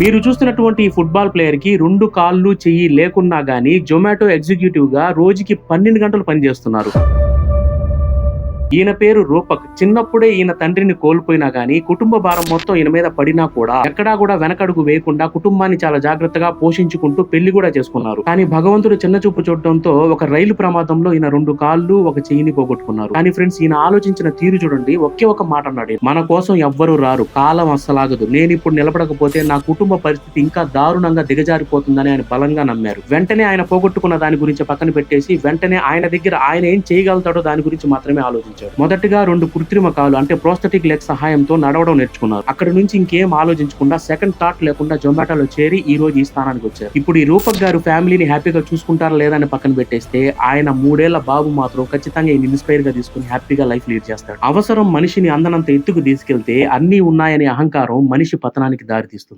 మీరు చూస్తున్నటువంటి ఈ ఫుట్బాల్ ప్లేయర్కి రెండు కాళ్ళు చెయ్యి లేకున్నా కానీ జొమాటో ఎగ్జిక్యూటివ్గా రోజుకి పన్నెండు గంటలు పనిచేస్తున్నారు. ఈయన పేరు రూపక్. చిన్నప్పుడే ఈయన తండ్రిని కోల్పోయినా గానీ కుటుంబ భారం మొత్తం ఈయన మీద పడినా కూడా ఎక్కడా కూడా వెనకడుగు వేయకుండా కుటుంబాన్ని చాలా జాగ్రత్తగా పోషించుకుంటూ పెళ్ళి కూడా చేసుకున్నారు. కానీ భగవంతుడు చిన్న చూపు చూడడంతో ఒక రైలు ప్రమాదంలో ఈయన రెండు కాళ్ళు ఒక చెయ్యిని పోగొట్టుకున్నారు. కానీ ఫ్రెండ్స్ ఈయన ఆలోచించిన తీరు చూడండి ఒకే ఒక మాట అన్నాడు మన కోసం ఎవ్వరూ రారు కాలం అస్సలాగదు. నేను ఇప్పుడు నిలబడకపోతే నా కుటుంబ పరిస్థితి ఇంకా దారుణంగా దిగజారిపోతుందని ఆయన బలంగా నమ్మారు. వెంటనే ఆయన పోగొట్టుకున్న దాని గురించి పక్కన పెట్టేసి వెంటనే ఆయన దగ్గర ఆయన ఏం చేయగలుగుతాడో దాని గురించి మాత్రమే ఆలోచించారు. మొదటగా రెండు కృత్రిమ కాలు అంటే ప్రోస్థెటిక్ లెగ్ సహాయంతో నడవడం నేర్చుకున్నారు. అక్కడ నుంచి ఇంకేం ఆలోచించకుండా సెకండ్ థాట్ లేకుండా జొమాటోలో చేరి ఈ రోజు ఈ స్థానానికి వచ్చారు. ఇప్పుడు ఈ రూపక్ గారు ఫ్యామిలీని హ్యాపీగా చూసుకుంటారా లేదా అని పక్కన పెట్టేస్తే ఆయన మూడేళ్ళ బాబు మాత్రం ఖచ్చితంగా ఈయన ఇన్స్పైర్గా తీసుకుని హ్యాపీగా లైఫ్ లీడ్ చేస్తాడు. అవసరం మనిషిని అందనంత ఎత్తుకు తీసుకెళ్తే అన్ని ఉన్నాయనే అహంకారం మనిషి పతనానికి దారితీస్తుంది.